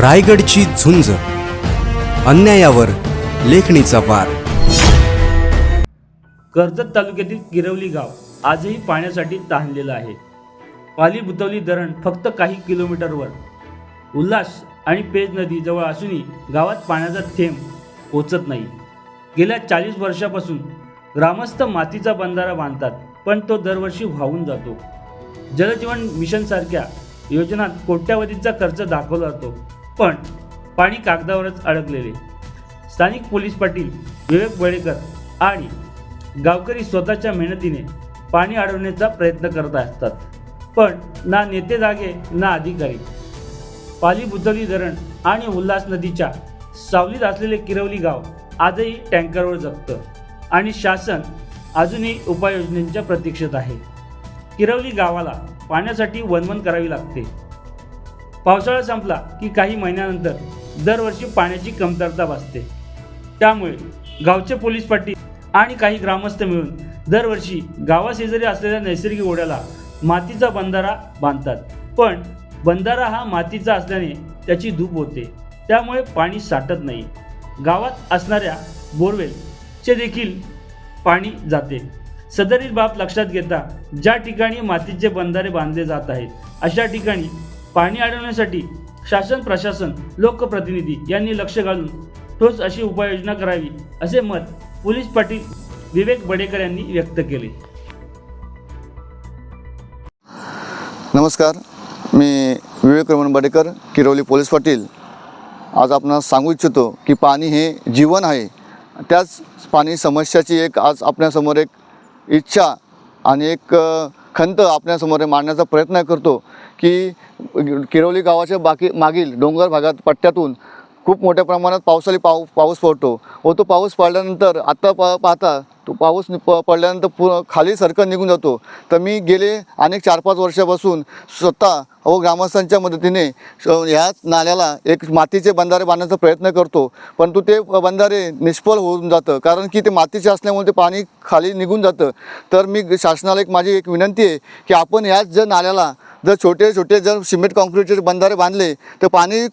रायगडची झुंज. अन्यायावर लेखणीचा वार. कर्जत तालुक्यातील किरवली गाव आजही पाण्यासाठी तहानलेलं आहे. पाली बुतवली धरण फक्त काही किलोमीटरवर. उल्हास आणि पेज नदी जवळ असूनही गावात पाण्याचा थेंब पोचत नाही. गेल्या चाळीस वर्षापासून ग्रामस्थ मातीचा बंधारा बांधतात पण तो दरवर्षी वाहून जातो. जलजीवन मिशनसारख्या योजनात कोट्यावधीचा खर्च दाखवला जातो. पण पाणी कागदावरच अडकलेले. स्थानिक पोलीस पाटील विवेक बळेकर आणि गावकरी स्वतःच्या मेहनतीने पाणी अडवण्याचा प्रयत्न करत असतात. पण ना नेते जागे ना अधिकारी. पाली बुद्धवली धरण आणि उल्हास नदीच्या सावलीत असलेले किरवली गाव आजही टँकरवर जगतं आणि शासन अजूनही उपाययोजनांच्या प्रतीक्षेत आहे. किरवली गावाला पाण्यासाठी वनवन करावी लागते. पावसाळा संपला की काही महिन्यानंतर दरवर्षी पाण्याची कमतरता भासते. त्यामुळे गावचे पोलीस पाटील आणि काही ग्रामस्थ मिळून दरवर्षी गावाशेजारी असलेल्या नैसर्गिक ओढ्याला मातीचा बंधारा बांधतात. पण बंधारा हा मातीचा असल्याने त्याची धूप होते. त्यामुळे पाणी साठत नाही. गावात असणाऱ्या बोरवेलचे देखील पाणी जाते. सदरील बाब लक्षात घेता ज्या ठिकाणी मातीचे बंधारे बांधले जात आहेत अशा ठिकाणी पाणी अडवण्यासाठी शासन प्रशासन लोकप्रतिनिधी यांनी लक्ष घालून ठोस अशी उपाययोजना करावी असे मत पोलीस पाटील विवेक बडेकर यांनी व्यक्त केले. नमस्कार मी विवेक रमण बडेकर किरवली पोलीस पाटील. आज आपण सांगू इच्छितो की पाणी हे जीवन आहे. त्याच पाणी समस्याची एक आज आपल्यासमोर एक इच्छा आणि एक खंत आपल्यासमोर मांडण्याचा प्रयत्न करतो की किरवली गावाच्या बाकी मागील डोंगर भागात पट्ट्यातून खूप मोठ्या प्रमाणात पावसाळी पाऊ पाऊस पडतो व तो पाऊस पडल्यानंतर आत्ता प पाहता तो पाऊस प पडल्यानंतर पु खाली सरकन निघून जातो. तर मी गेले अनेक चार पाच वर्षापासून स्वतः व ग्रामस्थांच्या मदतीने ह्याच नाल्याला एक मातीचे बंधारे बांधण्याचा प्रयत्न करतो. परंतु ते बंधारे निष्फळ होऊन जातं. कारण की ते मातीचे असल्यामुळे ते पाणी खाली निघून जातं. तर मी शासनाला एक माझी एक विनंती आहे की आपण ह्याच जर नाल्याला जर छोटे छोटे जर सिमेंट कॉन्क्रीटचे बंधारे बांधले तर पाणी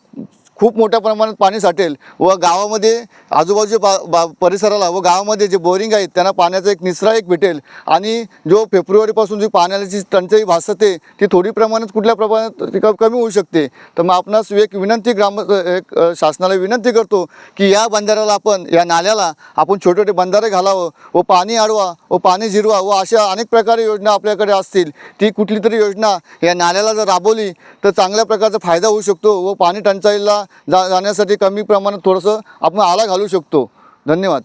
खूप मोठ्या प्रमाणात पाणी साठेल व गावामध्ये आजूबाजूच्या पा बा परिसराला व गावामध्ये जे बोरिंग आहेत त्यांना पाण्याचा एक निचरा एक भेटेल. आणि जो फेब्रुवारीपासून जी पाण्याची टंचाई भासते ती थोडी प्रमाणात कुठल्या प्रमाणात कमी होऊ शकते. तर मग आपणास एक विनंती ग्राम एक शासनाला विनंती करतो की या बंधाऱ्याला आपण या नाल्याला आपण छोटे छोटे बंधारे घालावं व पाणी अडवा व पाणी जिरवा व अशा अनेक प्रकारे योजना आपल्याकडे असतील. ती कुठली तरी योजना या नाल्याला जर राबवली तर चांगल्या प्रकारचा फायदा होऊ शकतो व पाणी टंचाईला जा जाण्यासाठी कमी प्रमाणात थोडंसं आपण आला घालू शकतो. धन्यवाद.